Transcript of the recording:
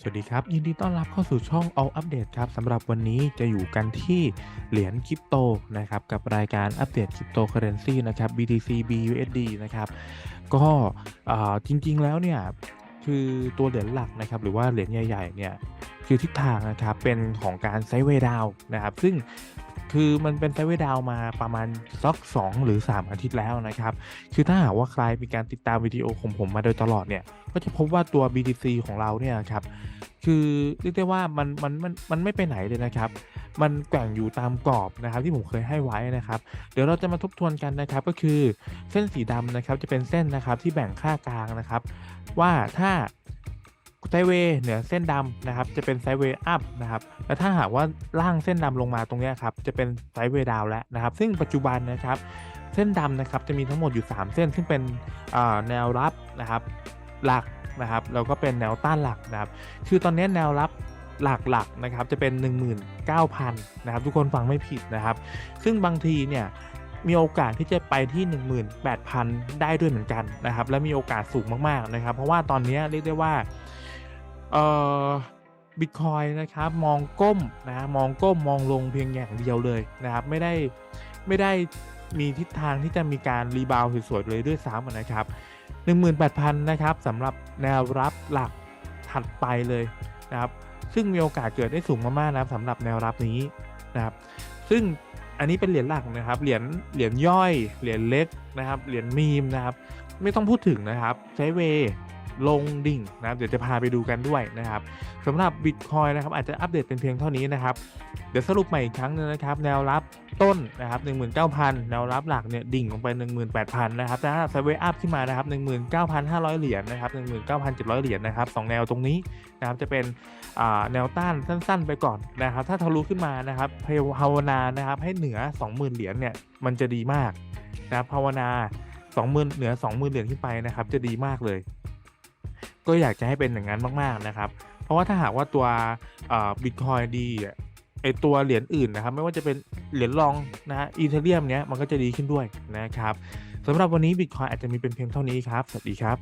สวัสดีครับ ยินดีต้อนรับเข้าสู่ช่อง All Update ครับสำหรับวันนี้จะอยู่กันที่เหรียญคริปโตนะครับ กับรายการอัปเดตคริปโตเคอเรนซีนะครับ BTC BUSD นะครับ ก็จริงๆแล้วเนี่ยคือตัวเหรียญหลักนะครับ หรือว่าเหรียญใหญ่ ๆ เนี่ยคือทิศทางนะครับเป็นของการไซด์เวดาวนะครับ ซึ่ง คือมันเป็นไซด์เวดาวมาประมาณสัก2หรือ 3 อาทิตย์แล้วนะครับ คือถ้าหากว่าใครมีการติดตามวิดีโอของผมมาโดยตลอดเนี่ย ก็จะพบว่าตัว BTC ของเราเนี่ยครับ คือเรียกได้ว่ามันมันมันมันไม่ไปไหนเลยนะครับ มันแกว่งอยู่ตามกรอบนะครับที่ผมเคยให้ไว้นะครับ เดี๋ยวเราจะมาทบทวนกันนะครับก็คือเส้นสีดำนะครับจะเป็นเส้นนะครับที่แบ่งค่ากลางนะครับ ว่าถ้า ไซเวย์เหนือเส้นดำนะครับ จะเป็นไซเวย์อัพนะครับ และถ้าหากว่าล่างเส้นดำลงมาตรงนี้ครับ จะเป็นไซเวย์ดาวแล้วนะครับ ซึ่งปัจจุบันนะครับ เส้นดำนะครับจะมีทั้งหมดอยู่ 3 เส้น ซึ่งเป็นแนวรับนะครับ หลักนะครับ แล้วก็เป็นแนวต้านหลักนะครับ คือตอนนี้แนวรับหลักๆนะครับ จะเป็น 19,000นะครับ ทุกคนฟังไม่ผิดนะครับ ซึ่งบางทีเนี่ยมีโอกาสที่จะไปที่ 18,000 ได้ด้วยเหมือนกันนะครับ และมีโอกาสสูงมากๆนะครับ เพราะว่าตอนนี้เรียกได้ว่า เอ่อบิตคอยนะครับมองก้มนะมองก้มมองลงเพียงอย่างเดียวเลยนะครับ ไม่ได้ไม่ได้มีทิศทางที่จะมีการรีบาวสวยๆเลยด้วยซ้ำนะครับ 18,000 นะครับสำหรับแนวรับหลักถัดไปเลยนะครับ ซึ่งมีโอกาสเกิดได้สูงมากๆนะครับสำหรับแนวรับนี้นะครับ ซึ่งอันนี้เป็นเหรียญหลักนะครับ เหรียญเหรียญย่อย เหรียญเล็กนะครับ เหรียญมีมนะครับ ไม่ต้องพูดถึงนะครับใช้เวย์ ลงดิ่งนะครับเดี๋ยวจะพาไปดูกันด้วยนะครับสำหรับ Bitcoin นะครับอาจจะอัปเดตเป็นเพียงเท่านี้นะครับเดี๋ยวสรุปใหม่อีกครั้งนึงนะครับแนวรับต้นนะครับ19,000 แนวรับหลักเนี่ยดิ่งลงไป 18,000นะครับแต่ถ้าไซเวอัพขึ้นมานะครับ19,500 เหรียญนะครับ19,700 เหรียญนะครับสองแนวตรงนี้นะครับจะเป็นแนวต้านสั้น ๆ ไปก่อนนะครับ ถ้าทะลุขึ้นมานะครับภาวนานะครับให้เหนือ 20,000 เหรียญเนี่ยมันจะดีมากนะครับภาวนา20,000เหนือ 20,000 เหรียญขึ้นไปนะครับจะดีมากเลย ก็อยากจะให้เป็นอย่างนั้นมากๆนะครับ เพราะว่าถ้าหากว่าตัวบิตคอยดีไอตัวเหรียญอื่นนะครับ ไม่ว่าจะเป็นเหรียญรองนะฮะอีเทเรียมเนี้ยมันก็จะดีขึ้นด้วยนะครับสำหรับวันนี้บิตคอยอาจจะมีเป็นเพียงเท่านี้ครับ สวัสดีครับ